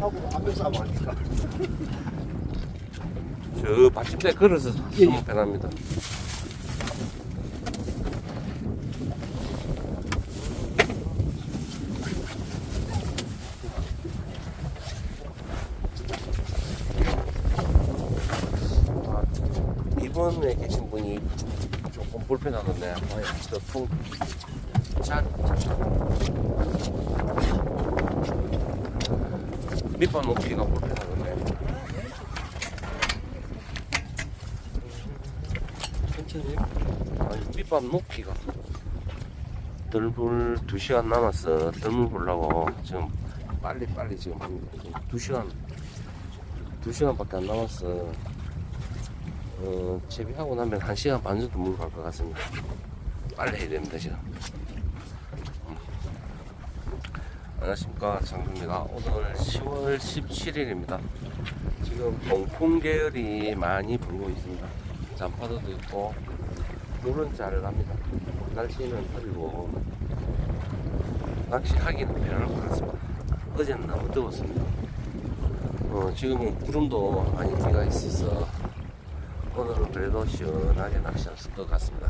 하고 앞에서 하면 하니까. 저 받침대 걸어서 예, 쓰면 예. 편합니다. 아, 이번에 계신 분이 조금 불편하던데, 아 니, 저통 잘, 밑밥 높이가 불편하던데. 아니, 밑밥 높이가. 덜불 2시간 남았어. 덜물 보려고 지금 빨리 빨리 지금 합니다. 2시간, 2시간밖에 안 남았어. 어, 채비하고 나면 1시간 반 정도 물갈것 같습니다. 빨리 해야 됩니다, 지금. 음. 안녕하십니까. 장주입니다. 오늘 10월 17일입니다. 지금 동풍 계열이 많이 불고 있습니다. 잔파도도 있고 물은 잘 납니다. 날씨는 흐리고 낚시하기는 편할 것 같습니다. 어제는 너무 더웠습니다. 어, 지금은 구름도 많이 끼가 있어서 오늘은 그래도 시원하게 낚시할 것 같습니다.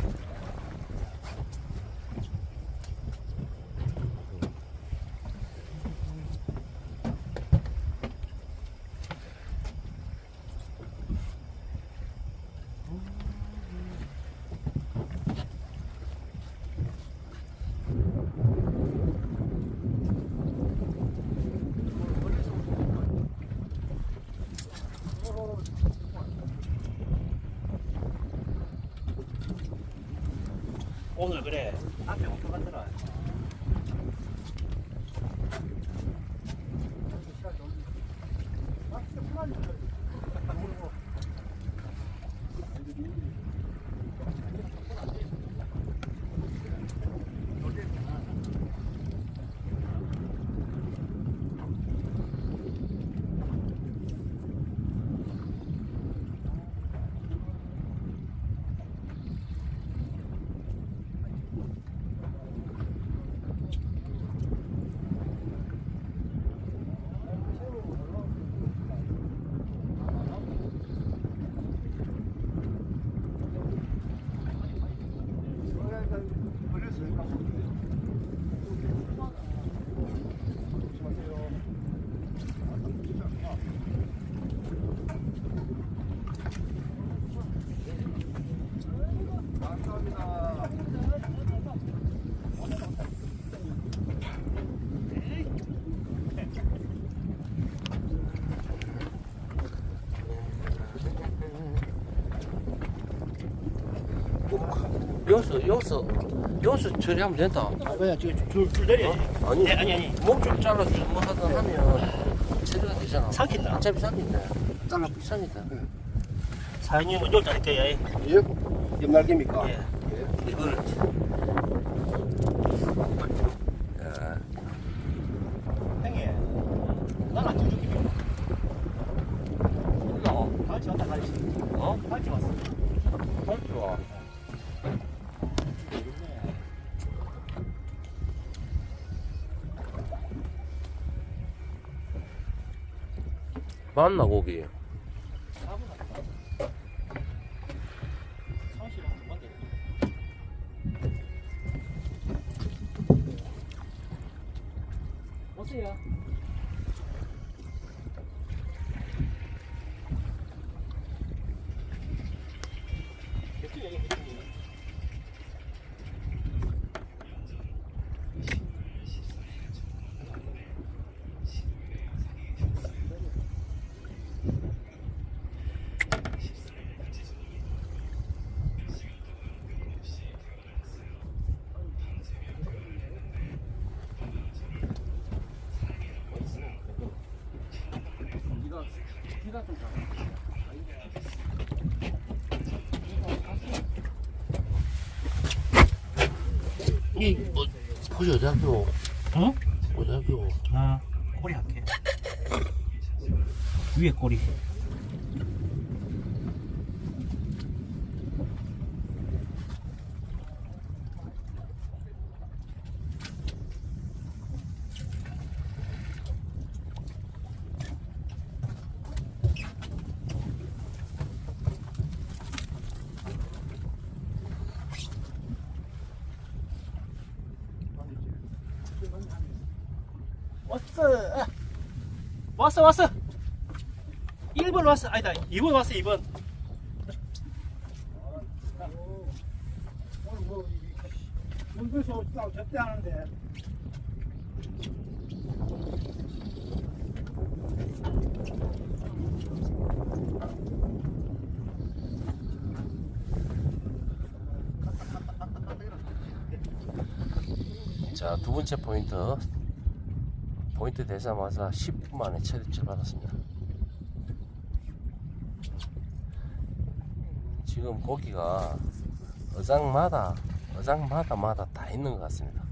여기서 여기서 여기서 처리하면 된다. 아 그냥 지금 줄, 줄 내려야지 아니 네, 아니 아니 목줄 잘라주고 뭐 하든 하면 처리가 되잖아. 삼킨다 어차피 삽니다. 잘라 비쌉니다. 사장님은 이걸 자를게요 예? 옆날개입니까? 예. 이걸 맞나 고기? 어 포지 어디 학교? 어? 어디 학교? 아 꼬리 할게 위에 꼬리 왔어. 왔어, 왔어. 1번 왔어. 아니다, 2번 왔어, 2번. 오늘 뭐 문도에서 오시다고 접대하는데 자, 두 번째 포인트. 포인트 되자마자 10분 만에 체립질 받았습니다. 지금 고기가 어장마다, 어장마다 마다 다 있는 것 같습니다.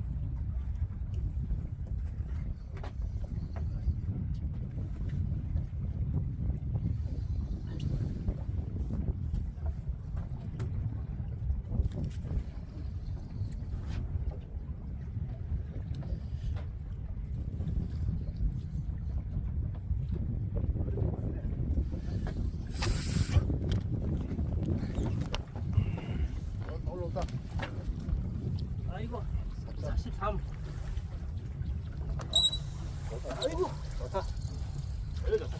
아이고, 43. 아이고, 좋다. 여기 좋다.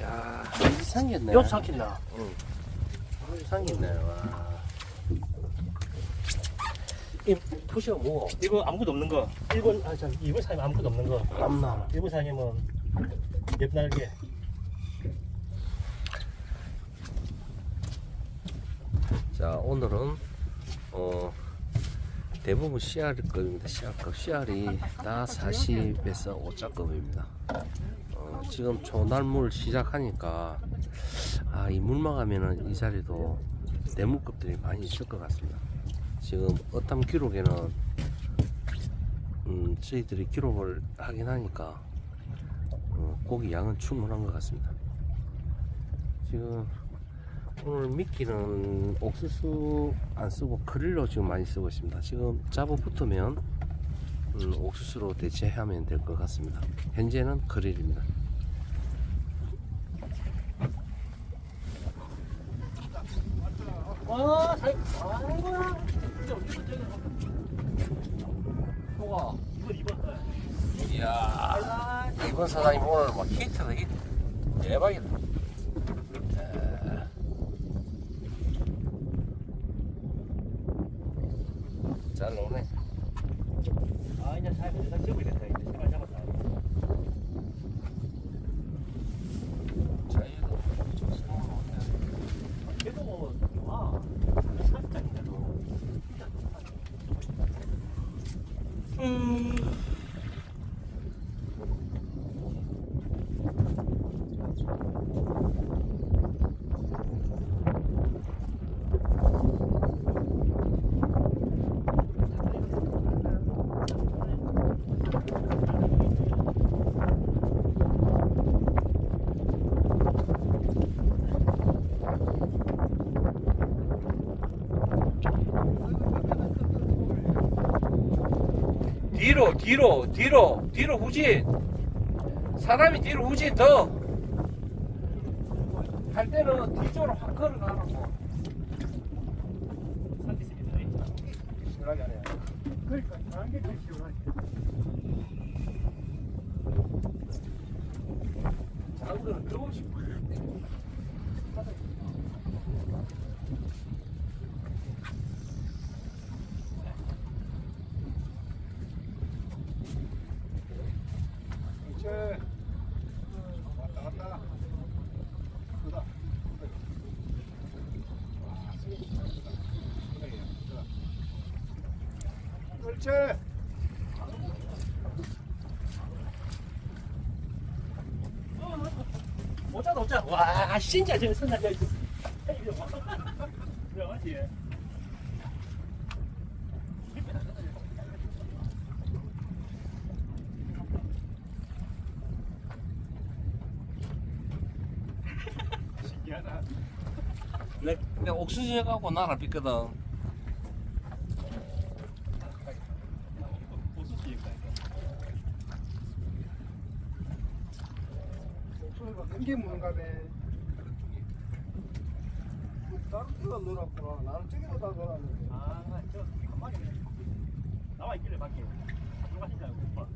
야 이 상했네. 요 삼킨다. 이상했네. 와. 이 푸시가 뭐? 이거 아무것도 없는 거. 1번, 아, 참, 2번 사님 아무것도 없는 거. 땀나. 1번 사님은 옆날개. 자 오늘은 어 대부분 CR급입니다. CR급. CR이 다 40에서 5자급입니다. 어, 지금 초날물 시작하니까 아, 이 물만 가면은 이 자리도 대물급들이 많이 있을 것 같습니다. 지금 어탐 기록에는 음, 저희들이 기록을 하긴 하니까 어, 고기 양은 충분한 것 같습니다. 지금 오늘 미끼는 옥수수 안 쓰고 그릴로 지금 많이 쓰고 있습니다. 지금 잡아 붙으면 음, 옥수수로 대체하면 될 것 같습니다. 현재는 그릴입니다. 아이고야. 진짜 저기. 뭐가? 2번, 2번. 이야 이번 사장님 오늘 막 히트다 히트 대박이다. 에. 잘 나오네. 아, 이제 사님 이제 접어야겠다. 이제 시간 잡았다. 자 이거 좀 쓰는 그래도 뭐, 와, 살짝인데도. 뒤로 뒤로 뒤로 뒤로 후진 사람이 뒤로 후진 더 할 때는 뒤쪽으로 확 걸어가라고. 그러니까 다른 작은 거는 조금씩 그렇지. 왔다 갔다. 크다. 그렇지. 오자다 오자. 와, 진짜 저기 선날 저기. 야, 맞지? 신기하다. 내, 내 옥수수 갖고 나라 삐거든 소리가 굉장히 무는가 봐 다른 데가 넣어놨구나. 나는 저기다 다 넣어놨는데. 아저 가만히 나와 있길래 밖에 들어가신 줄 알고 오빠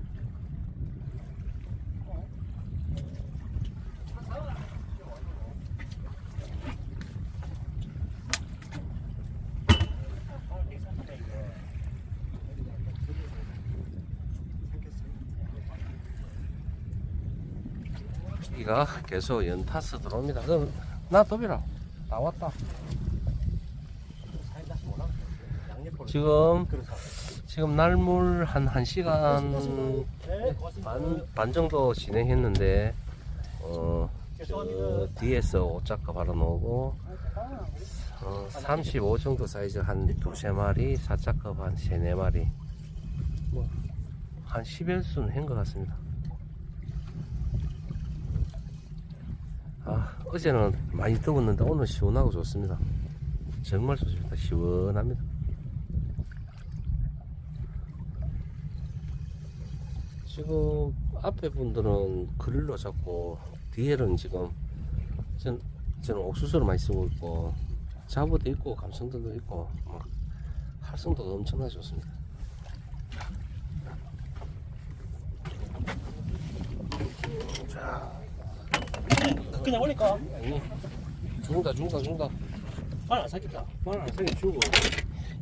이가 계속 연타서 들어옵니다. 그럼 나 dob이라 다 왔다. 지금 지금 날물 한 1시간 네 고맙습니다 반, 반 정도 진행했는데 어, 저 뒤에서 옷작가 바로 놓고 어, 35 정도 사이즈 한 두세 마리, 사작급 한 세네 마리 뭐 한 10일수는 한것 같습니다. 아, 어제는 많이 더웠는데 오늘 시원하고 좋습니다. 정말 좋습니다. 시원합니다. 지금 앞에 분들은 그릴로 잡고 뒤에는 지금 전, 저는 옥수수를 많이 쓰고 있고 자부도 있고 감성도도 있고 막 활성도가 엄청나게 좋습니다. 자, 그냥 올릴까? 아니 죽는다 죽는다 죽는다. 말안 사겠다. 말안 세게 주고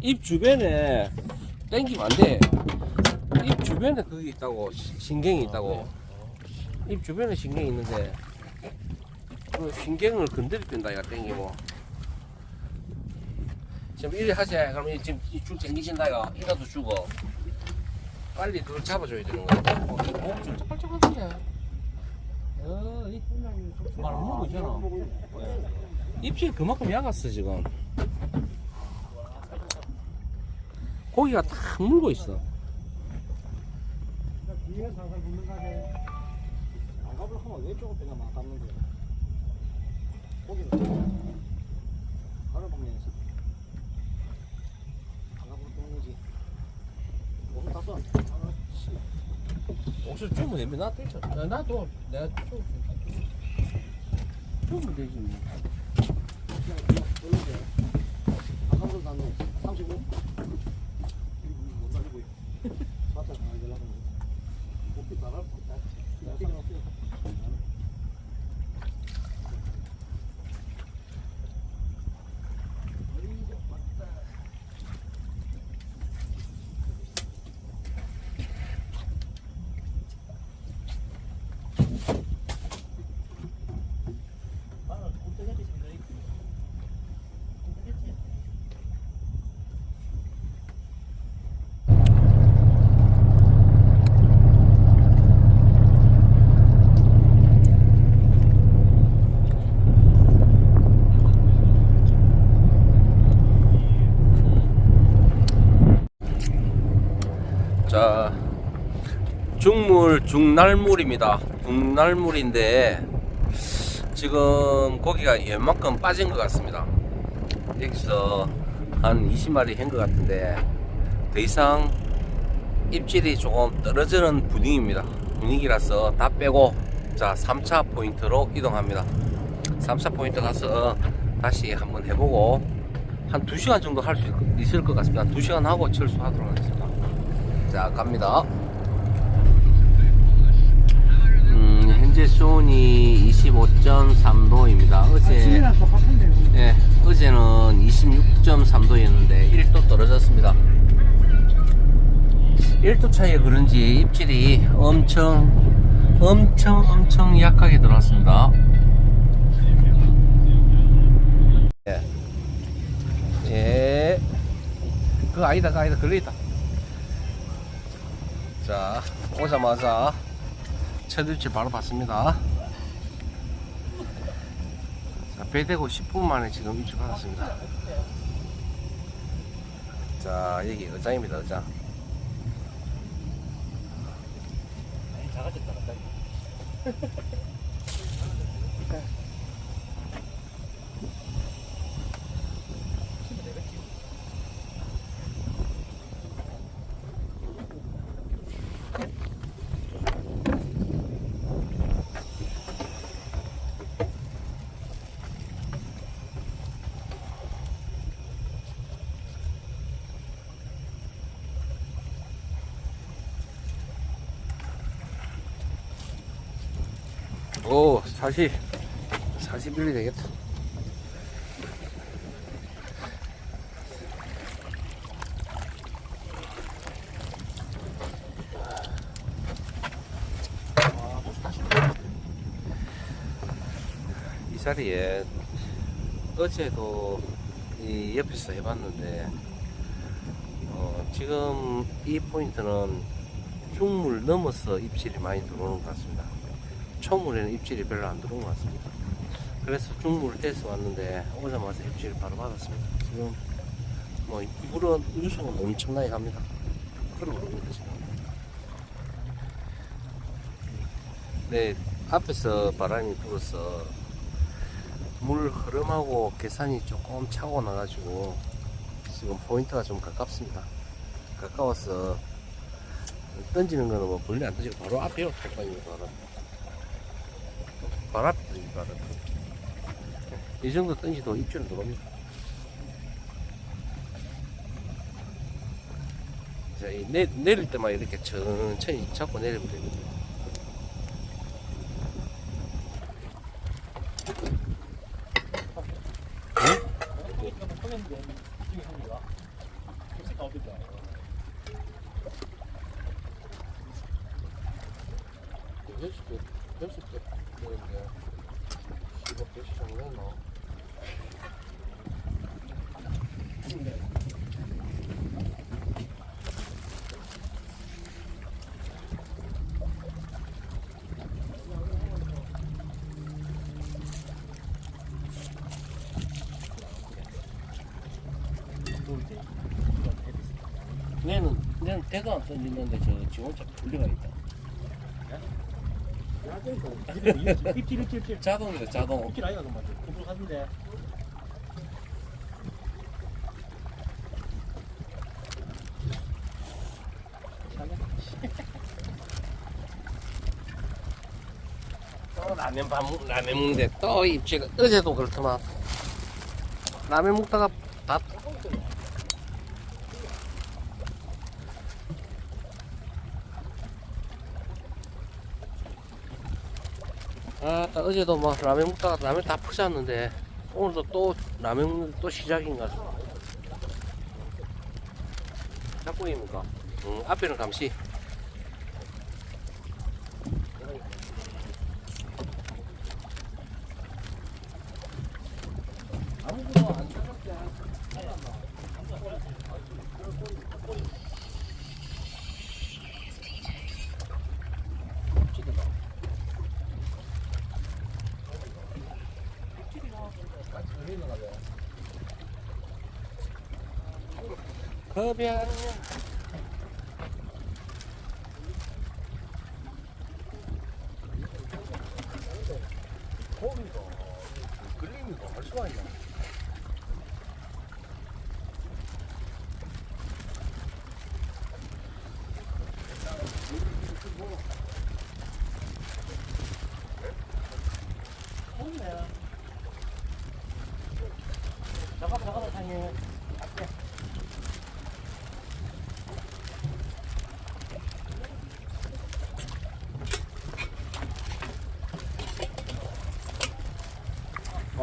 입 주변에 땡기면 안돼. 입 주변에 그게 있다고 시- 신경이 있다고. 입 주변에 신경이 있는데 그 신경을 건드리든다 이가 땡기고. 지금 이래 하자. 그러면 이 지금 이줄 땡기신다 이가 이라도 주고. 빨리 그걸 잡아줘야 되는 거야. 어, 이목좀 짝짝하던데 어이 말안 먹고 있잖아 입질 그만큼 약았어 지금 고기가 탁 물고 있어 뒤에 살살 붙는 가게. 안 가볼 하면 왼쪽으로 그냥 막 감는 거야. 거기는 가는 방향에서. 안 가볼 뜨는 거지. 너무 땄어. 옥수수 주면 되면 나 떼죠 나도 내가 좀 주면 되지 뭐. 가볼 땄네. 35? 못 날리고. 맞다. 아, 연락은. 목표 나갈 것 상관없어. 말은 꼴등했겠습니다 자 중날물입니다. 중날물인데 지금 고기가 웬만큼 빠진 것 같습니다. 여기서 한 20마리 한 것 같은데 더 이상 입질이 조금 떨어지는 분위기입니다. 분위기라서 다 빼고 자 3차 포인트로 이동합니다. 3차 포인트 가서 다시 한번 해보고 한 2시간 정도 할 수 있을 것 같습니다. 2시간 하고 철수하도록 하겠습니다. 자 갑니다 음, 현재 수온이 25.3도입니다 어제 아침이랑 똑같은데. 예, 어제는 26.3도였는데 1도 떨어졌습니다 1도 차이에 그런지 입질이 엄청 엄청 엄청 약하게 들어왔습니다 예. 예. 그거 아니다 그거 아니다 걸려있다 자 오자마자 첫 입질 바로 봤습니다. 자, 배 대고 10분 만에 지금 입질 받았습니다. 자 여기 의장입니다 의장. 작아졌다 갑자기 40 41이 되겠다 이 자리에 어제도 이 옆에서 해봤는데 어, 지금 이 포인트는 중물 넘어서 입질이 많이 들어오는 것 같습니다. 초물에는 입질이 별로 안 들어온 것 같습니다. 그래서 중물을 떼서 왔는데 오자마자 입질을 바로 받았습니다. 지금 뭐 물은 유수는 엄청나게 갑니다. 끌어오릅니다 지금. 네 앞에서 바람이 불어서 물 흐름하고 계산이 조금 차고 나가지고 지금 포인트가 좀 가깝습니다. 가까워서 던지는 거는 뭐 멀리 안 던지고 바로 앞에요. 바로. 던지 바로. 이 정도 던지도 입질은 들어옵니다. 자, 이 내, 내릴 때만 이렇게 천천히 잡고 내리면 됩니다. 몇십 개, 몇십 개 되는데, 이거 몇시 정도 했나? 얘는 대가 안 던지는데 저 지원자 분리가 있다. 입질 입질 입질 자동이다, 자동. 입질 아이가 그만 구불 같은데 또 라면 밥 먹, 라면 먹는데 또 입지가 어제도 그렇더만 라면 먹다가 밥 아 어제도 막 라면 먹다가 라면 다 퍼졌는데 오늘도 또 라면 먹는 또 시작인가 짝꿍입니까? 응 앞에는 감시 아무것도 안 잡았대. 나. 거기가 그림이가 할 수가 있나? 잠깐만 잠깐만 상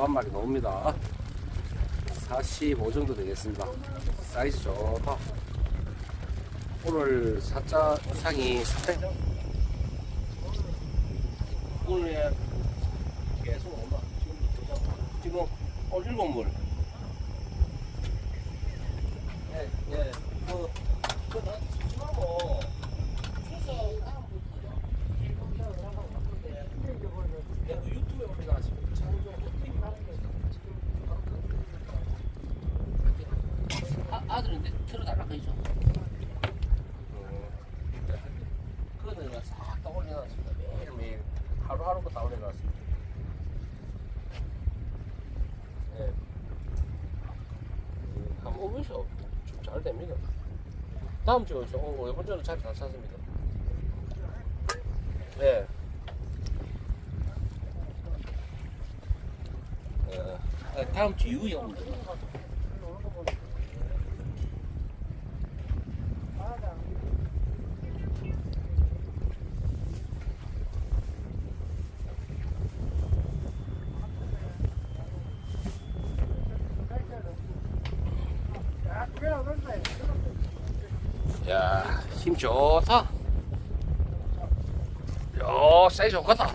해한 마리 나옵니다. 45 정도 되겠습니다. 사이즈 좋다. 오늘 사자 상이. 오늘 계속 온다. 지금 지금 오늘 일곱 물. 예, 예. 그, 그, 나, 수하고 추석 다음부터 내가 그 유튜브에 올려놨습니다. 창조 TV 하는 게 지금 아, 아들은 내 틀어달라고 했어. 그거는 내가 싹다 올려놨습니다. 매일매일 하루하루 거다 올려놨습니다. 네. 음, 한번 오면서 잘 됩니다. 다음 주에 오셔. 어, 이번 주는 잘 잘 샀습니다. 네. 어, 아, 다음 주 이후에 오면. 그 좋다. 야, 사이즈 좋겠다.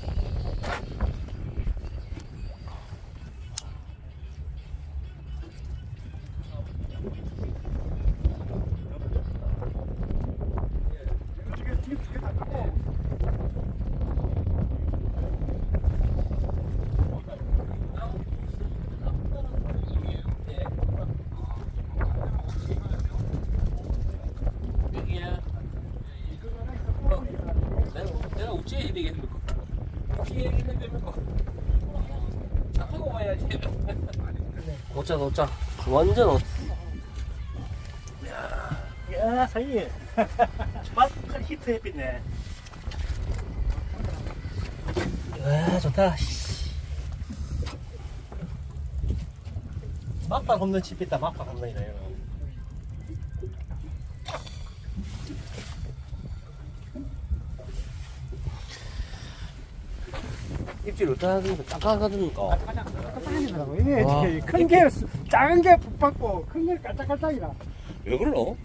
지금 지금 지금 다 깎고. 여기야. 내가, 내가 우찌에 해야 되겠는 거. 우찌에 해야 되는 거. 자, 하고 와야지. 오자. 완전 어. 야 사장님 정말 히트 햇빛네 와 좋다 씨. 막판 홈런 칩있다 막판 홈런이다 이거 입질 어디다 하는 거 짝짝하던가. 깜짝이라고. 이게 와. 큰 게, 작은 게 북받고, 큰 게 깔짝깔짝이라. 왜 그러노?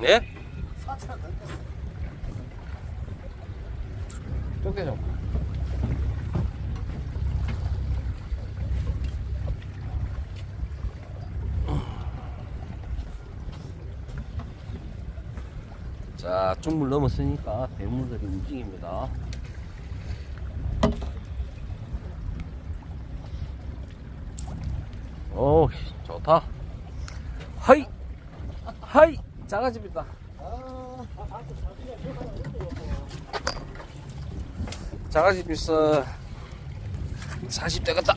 네? 쪼개져. 자, 중물 넘었으니까 대물들이 움직입니다. 오, 좋다. 하이! 하이! 작아집니다. 작아집 있어. 40 되겠다.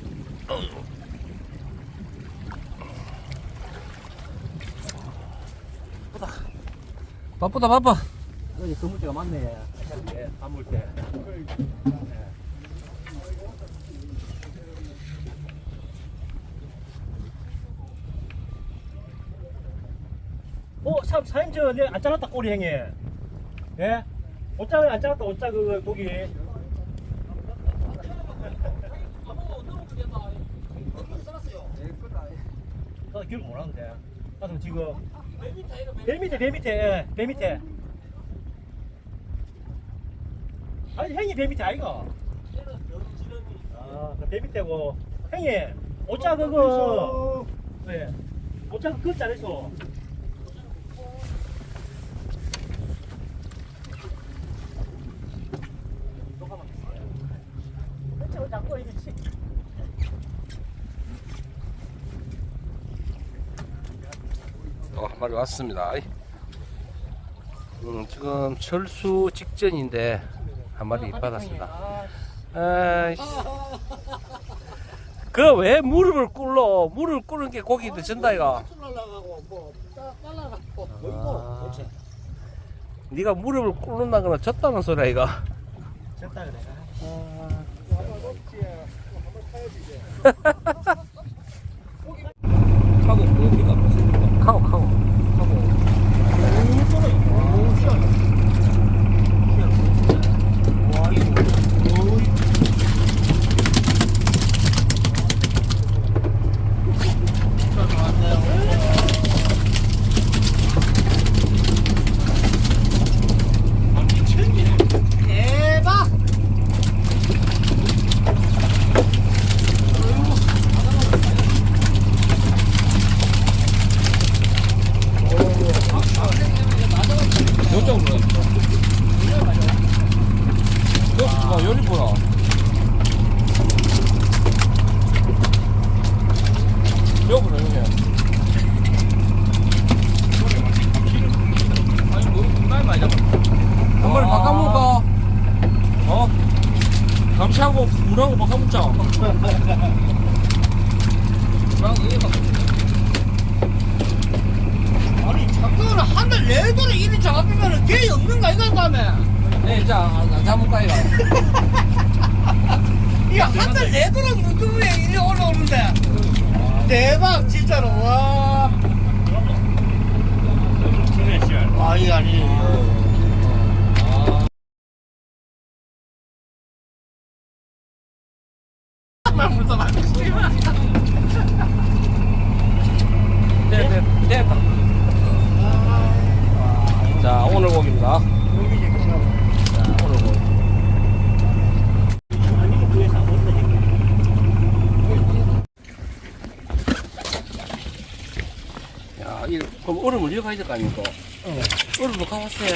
바쁘다, 바빠. 여기 그물대가 많네 안물대 참, 사장님, 저, 내, 안 잘랐다, 꼬리 행이. 예? 옷장을 안 잘랐다, 옷장, 그, 거기. 나도 기억 못 하는데. 나도 지금. 배 밑에, 배 밑에, 예, 배 밑에. 아니, 형이 배 밑에 아이가? 아, 그배 밑에고. 형이, 옷장 그거. 네. 옷장 그거 잘했어. 이렇게 치- 어, 한 마리 왔습니다. 음, 지금 철수 직전인데 한 마리 받았습니다. 아이씨. 그왜 무릎을 꿇러? 무릎을 꿇는 게 이가. 뭐, 아. 이거. 네가 무릎을 꿇는다거나 졌다는 소리야 이가. 졌다 그래. 한번 카고 고기가 무슨 카고 카고 카고. 대박! 요쪽으로. 요, 어, 요리 보라. 요거로 요 오늘고기입니다. 그럼 얼음을 이어가야 될 거 아닙니까? 응. 얼음도 가왔어요.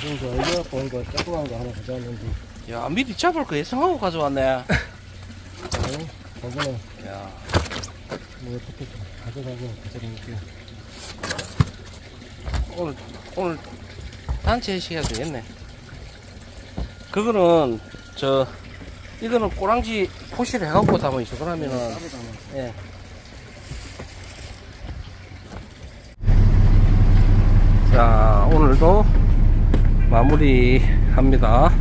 지금 저 얼마 보는 거 조그만 거 하나 가져왔는데. 야, 미리 잡을 거 예상하고 가져왔네. 아니, 저번에 야, 뭐 어떻게 가져가고 가져갈게요. 오늘, 오늘 단체 해야 되겠네. 그거는, 저, 이거는 꼬랑지 포시를 해갖고 담아 있어. 그러면은, 담아. 예. 자, 오늘도 마무리 합니다.